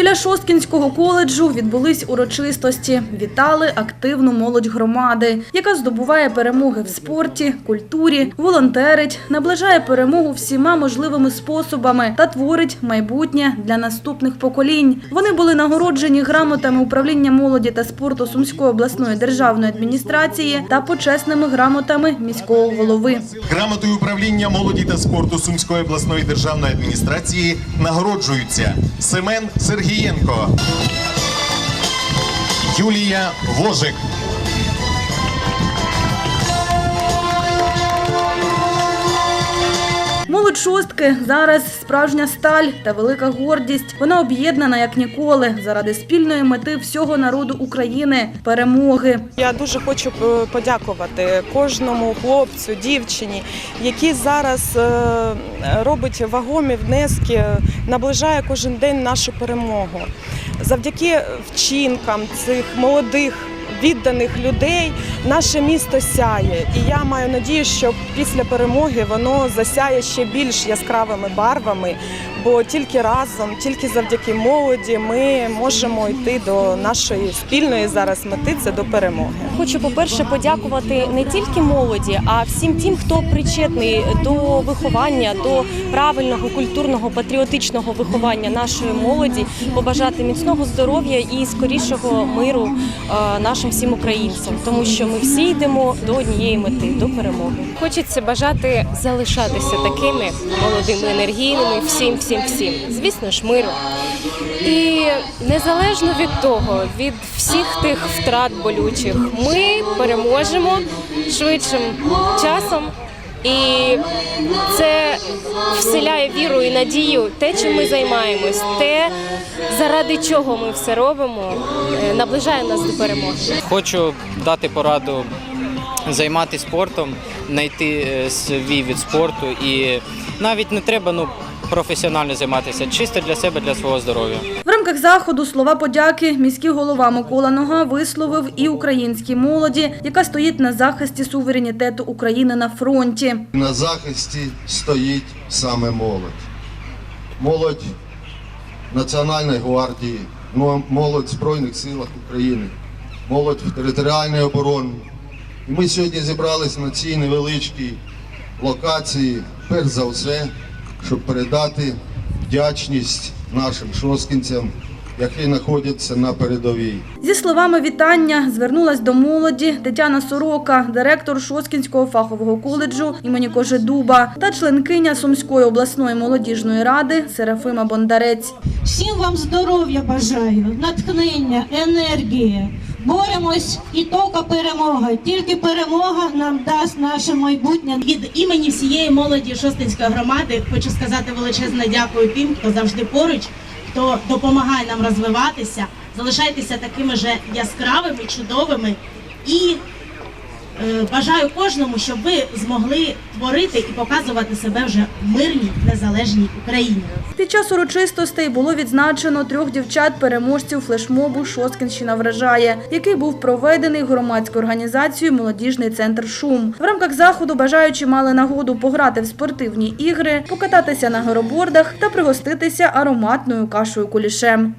Біля Шосткінського коледжу відбулись урочистості. Вітали активну молодь громади, яка здобуває перемоги в спорті, культурі, волонтерить, наближає перемогу всіма можливими способами та творить майбутнє для наступних поколінь. Вони були нагороджені грамотами управління молоді та спорту Сумської обласної державної адміністрації та почесними грамотами міського голови. Грамотою управління молоді та спорту Сумської обласної державної адміністрації нагороджуються Семен Сергієнко, Юлія Вожик, Молодь шостки зараз справжня сталь та велика гордість. Вона об'єднана як ніколи заради спільної мети всього народу України перемоги. Я дуже хочу е, подякувати кожному хлопцю, дівчині, які зараз е, робить вагомі внески, наближає кожен день нашу перемогу. Завдяки вчинкам цих молодих. Відданих людей наше місто сяє, і я маю надію, що після перемоги воно засяє ще більш яскравими барвами, бо тільки разом, тільки завдяки молоді, ми можемо йти до нашої спільної зараз мети це до перемоги. Хочу, по-перше, подякувати не тільки молоді, а всім тим, хто причетний до виховання, до правильного культурного патріотичного виховання нашої молоді, побажати міцного здоров'я і скорішого миру е, нашим всім українцям, тому що ми всі йдемо до однієї мети до перемоги. Хочеться бажати залишатися такими молодими, енергійними, всім, всім, всім. Звісно ж, миру. І незалежно від того, від всіх тих втрат болючих, ми переможемо швидшим часом. І це вселяє віру і надію, те, чим ми займаємось, те, заради чого ми все робимо, е, наближає нас до перемоги. Хочу дати пораду займатися спортом, знайти е, свій від спорту і навіть не треба ну, професіонально займатися, чисто для себе, для свого здоров'я. Заходу слова подяки міський голова Микола Нога висловив і українській молоді, яка стоїть на захисті суверенітету України на фронті. На захисті стоїть саме молодь. Молодь Національної гвардії, молодь Збройних силах України, молодь в територіальній обороні. І ми сьогодні зібралися на цій невеличкій локації, перш за все, щоб передати вдячність нашим шосткінцям, які знаходяться на передовій. Зі словами вітання звернулась до молоді Тетяна Сорока, директор Шоскінського фахового коледжу імені Кожедуба та членкиня Сумської обласної молодіжної ради Серафима Бондарець. Всім вам здоров'я бажаю, натхнення, енергії. Боремось і тільки перемога. Тільки перемога нам дасть наше майбутнє. Від імені всієї молоді Шостинської громади хочу сказати величезне дякую тим, хто завжди поруч, хто допомагає нам розвиватися. Залишайтеся такими же яскравими, чудовими і бажаю кожному, щоб ви змогли творити і показувати себе вже в мирній незалежній Україні. Під час урочистостей було відзначено трьох дівчат-переможців флешмобу «Шосткінщина вражає», який був проведений громадською організацією «Молодіжний центр Шум». В рамках заходу бажаючі мали нагоду пограти в спортивні ігри, покататися на горобордах та пригоститися ароматною кашею кулішем.